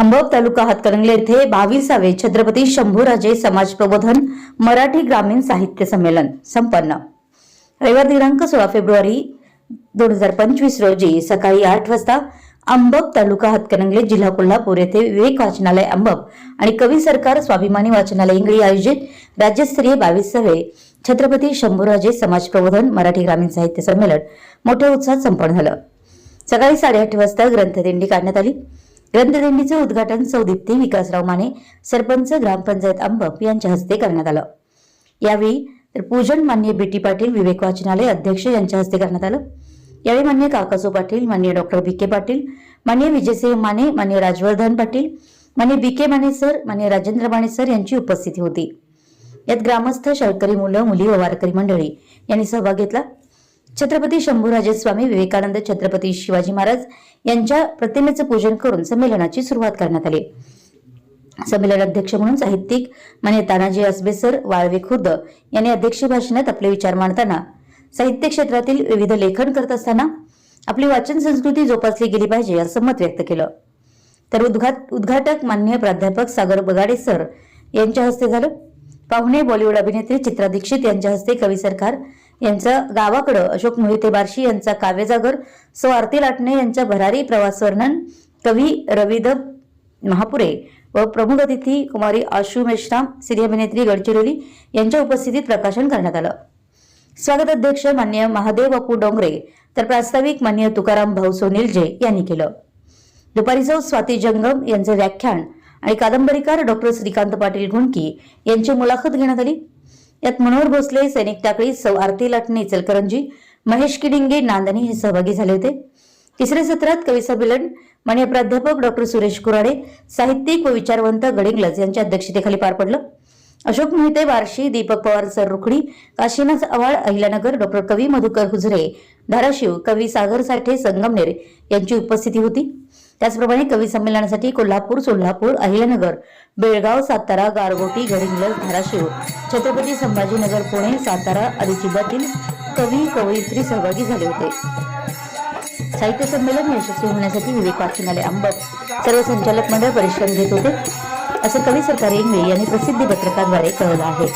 अंबप तालुका हातकणंगले येथे बावीसावे छत्रपती शंभूराजे समाज प्रबोधन मराठी ग्रामीण साहित्य संमेलन संपन्न. रविवार दिनांक सोळा फेब्रुवारी दोन हजार पंचवीस रोजी सकाळी आठ वाजता अंबप तालुका हातकणंगले जिल्हा कोल्हापूर येथे विवेक वाचनालय अंबब आणि कवी सरकार स्वाभिमानी वाचनालय इंगळी आयोजित राज्यस्तरीय बावीसावे छत्रपती शंभूराजे समाज प्रबोधन मराठी ग्रामीण साहित्य संमेलन मोठ्या उत्साहात संपन्न झालं. सकाळी साडेआठ वाजता ग्रंथदिंडी काढण्यात आली. ग्रंथदिंडीचं उद्घाटन सौदीप्ती विकासराव माने सरपंच ग्रामपंचायत अंबप यांच्या हस्ते करण्यात आलं. यावेळी तर पूजन मान्य बीटी पाटील विवेक वाचनालय अध्यक्ष यांच्या हस्ते करण्यात आलं. यावेळी मान्य काकासो पाटील मान्य डॉक्टर बी के पाटील मान्य विजयसिंह माने मान्य राजवर्धन पाटील मान्य बी के माने सर मान्य राजेंद्र माने सर यांची उपस्थिती होती. यात ग्रामस्थ शाळकरी मुलं मुली व वारकरी मंडळी यांनी सहभाग घेतला. छत्रपती शंभूराजे स्वामी विवेकानंद छत्रपती शिवाजी महाराज यांच्या प्रतिमेचं पूजन करून संमेलनाची सुरुवात करण्यात आली. संमेलन अध्यक्ष म्हणून साहित्यिक माने तानाजी असबेसर वाळवे खुर्द यांनी अध्यक्ष भाषणात आपले विचार मांडताना साहित्य क्षेत्रातील विविध लेखन करत असताना आपली वाचन संस्कृती जोपासली गेली पाहिजे असं मत व्यक्त केलं. तर उद्घाट उद्घाटक मान्य प्राध्यापक सागर बगाडे सर यांच्या हस्ते झालं. पाहुणे बॉलिवूड अभिनेत्री चित्रा दीक्षित यांच्या हस्ते कवी सरकार यांचं गावाकडं अशोक मोहिते बार्शी यांचा काव्यजागर सौ आरती लाटणे यांच्या भरारी प्रवास वर्णन कवी रविद महापुरे व प्रमुख अतिथी कुमारी आशू मेश्राम सिरी अभिनेत्री गडचिरोली यांच्या उपस्थितीत प्रकाशन करण्यात आलं. स्वागत अध्यक्ष मान्य महादेव बापू डोंगरे तर प्रास्ताविक मान्य तुकाराम भाऊ सोनिलजे यांनी केलं. दुपारी सौ स्वाती जंगम यांचे व्याख्यान आणि कादंबरीकार डॉक्टर श्रीकांत पाटील घुणकी यांची मुलाखत घेण्यात आली. यात मनोहर भोसले सैनिक टाकळी सौ आरती लाटणे इचलकरंजी महेश किडिंगे नांदणी हे सहभागी झाले होते. तिसऱ्या सत्रात कवी संमेलन मान्य प्राध्यापक डॉक्टर सुरेश कुराडे साहित्यिक व विचारवंत गडिंगलज यांच्या अध्यक्षतेखाली पार पडलं. अशोक मोहिते वारशी दीपक पवार सर रुखडी काशीनाथ आव्हाड अहिल्यानगर डॉक्टर कवी मधुकर हुजरे धाराशिव कवी सागर साठे संगमनेर यांची उपस्थिती होती. त्याचप्रमाणे कवी संमेलनासाठी कोल्हापूर सोलापूर अहिल्यानगर बेळगाव सातारा गारगोटी गडिंग्लज धाराशिव छत्रपती संभाजीनगर पुणे सातारा आदी जिल्ह्यातील कवी कवयित्री सहभागी झाले होते. साहित्य संमेलन यशस्वी होण्यासाठी विवेक वाचनालय अंबक सर्व संचालक मंडळ परिश्रम घेत होते असं कवी सरकार इंगळे यांनी प्रसिद्धी पत्रकाद्वारे कळवलं आहे.